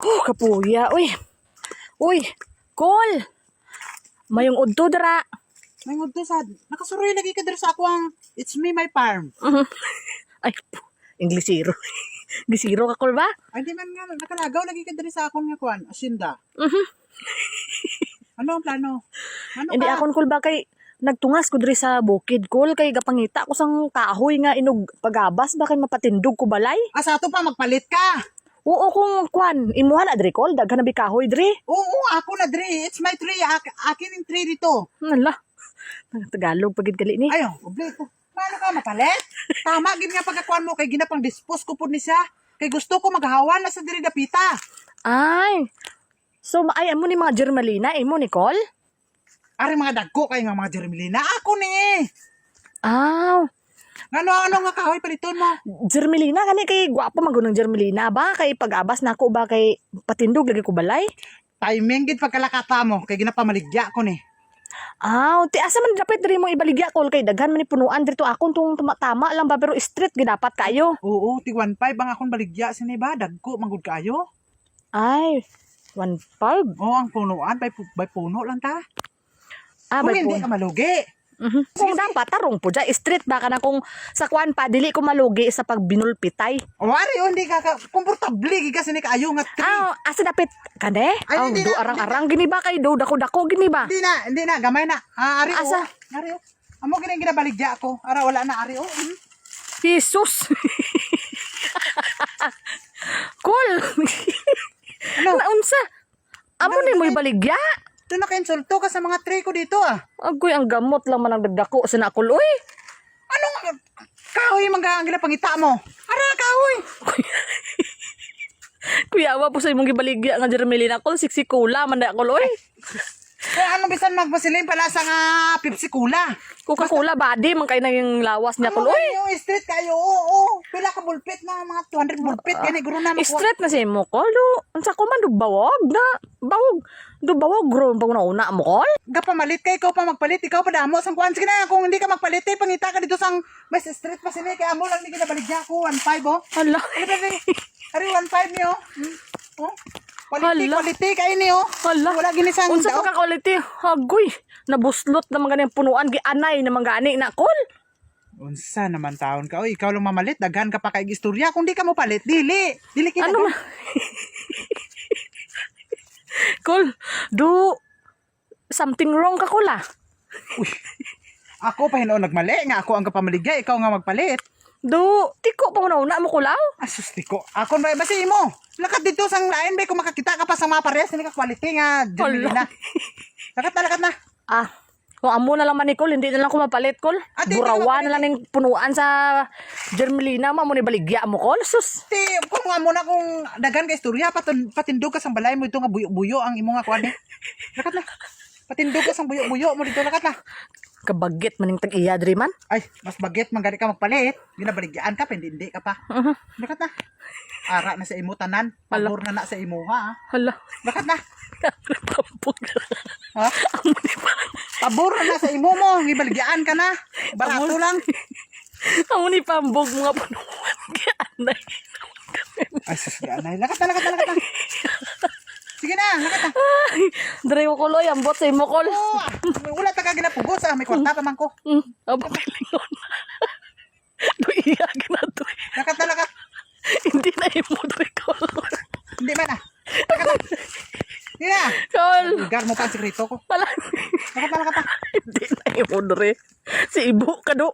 Oh, kapuya. Uy. Uy. Kol. Mayong udto dara. May ngudto sad. Nakasuroy lagi ka diri sa ako ang It's me my farm. Mhm. Ay, puh, Inglesiro. Inglesiro ka, Kol ba? Ay di man nga nakalagaw lagi ka diri sa akong nga kuan, asyenda. Mhm. Ano ang plano? Ano Hindi ka? akon, Kol ba, kay nagtungas ko diri sa bukid, Kol. Kay gapangita ko sang kahoy nga inog pagabas ba kay mapatindog ko balay. Ah, sa ato pa magpalit ka. Oo, kung kwan, imuha na diri, Kol. Daghan na bi kahoy diri. Oo, ako na diri. It's my tree. Ak- akin yung tree dito. Nala. Tagalog pagid gali ni. Ayo, oblito. Paano ka mapalit? Tama gid nga pagkakuan mo kay ginapang dispose ko pud ni siya. Kay gusto ko maghawan na sa diri dapita. Ay. So, ay, amo ni mga Germalina, imo ni Kol? Ari mga dagko kay nga mga Jermelina. Ako ni. Ah, Ngano ano nga kahoy paliton mo? Germelina kani kay gwapo magunang Germelina ba kay pag-abas nako ba kay patindog lagi ko balay. Timing gid pagkalakata mo kay ginapamaligya ko ni. Ah, ti asa man dapat diri mo ibaligya kol kay daghan man ni punuan dito akon tung tama lang ba pero street gid dapat kayo. Oo, ti 1.5 ang akong baligya sini ba dagko manggod kayo. Ay, one bulb. Oo, ang punuan by, by puno lang ta. Ah, Kung bay hindi po. ka malugi. Mhm. Kung dapat tarong po dyan, street ba ka na kung sa kwan pa dili ko malugi sa pagbinulpitay. O ari o hindi ka, ka komportable kasi ni kaayo nga tree. Ah, asa dapat kane? Ay, Oh, do arang-arang gini ba kay do dako-dako gini ba? Hindi na, hindi na, gamay na. Ah, ari Asa? o. Ari o. Amo gini ginabaligya ko. Ara wala na ari o. Hmm. Jesus. cool. Ano? Naunsa? Amo ni mo ibaligya? Doon na ka-insulto ka sa mga tree ko dito ah. Agoy, ang gamot lang man ang dagdako sa nakul. Uy! Anong kahoy mga ang ginapangita mo? Ara kahoy. Kuya, awa po sa imong gibaligya nga Jermelina kol, siksi kula man na kol. Uy! Kaya ano bisan magpasiling pala sa nga Pepsi Cola. Coca-Cola body, man kayo na yung lawas niya kol. Ano yung street kayo? Oo, oo. Pila ka bulpit na mga 200 bulpit. Gani, guro na makuha. Straight na si mo kol. Do, unsa ko man do bawog na. Bawog. Do bawog gro pag una mo kol. Gapamalit ka, ikaw pa magpalit, ikaw pa damo. Sang kuhan, sige na, kung hindi ka magpalit, eh, pangita ka dito sang may street pa sila, kaya mo lang hindi ka nabaligya ko, 1.5 oh. Hala. Ano? Ari, 1.5 niyo. Hmm? Oh? Quality, Hala. quality kayo niyo. Hala. Wala ginisang Unsa pa ka quality? Agoy. Nabuslot na mga ganyan punuan gianay na mga gani na kol. Unsa naman taon ka? Oy, ikaw lang mamalit, daghan ka pa kay istorya. Kung di ka mo palit, dili. Dili kita. Ano ma? Kol, do something wrong ka kol ah. Ako pa hinoon nagmali, nga ako ang kapamaligya, ikaw nga magpalit. Do, tiko pa una mo kulaw. Asusti ko. Ako na basi mo. Lakat dito sang lain bay kung makakita ka pa sa mga pares ni ka quality nga Jermelina. Lakat na, lakat na. Ah, kung amo na lang man ni Kol, hindi na lang ko mapalit Kol. Ah, di ka Burawa na lang ng punuan sa Germelina mo, ni baligya mo Kol. Sus. Ti, kung nga muna kung dagan ka istorya, patun, patindog ka sang balay mo ito nga buyo-buyo ang imo nga kuan. Lakat na. Patindog ka sang buyo-buyo mo dito, lakat na. Kabagit man yung tag-iya, diri man. Ay, mas bagit man gani ka magpalit. Ginabaligyan ka, hindi ka pa. Mhm. Lakat na. Ara na sa imo tanan. Pabor na na sa imo ha. Hala. Lakat na. Pampog. Ha? Amo ni pa. Pabor na na sa imo mo. Gibaligyan ka na. Barato lang. Amo ni pambog mga punuan. Gianay. Ay, sus, ganay. Lakat na, lakat na, lakat na. Na, lakat na. Ay, diri ko kuloy, ambot sa imo Kol. Oo, ah. wala ta ka ginapugos ah. May kwarta pa man ko. Mm, abo pilingon. Do iya na to. Lakat na, lakat. Hindi na imo diri Kol. Hindi man ah. Lakat na. Sige na. Kol. Lugar mo pa ang ko. Wala. Lakat na, lakat na. Hindi na imo diri. Si ibo ka do.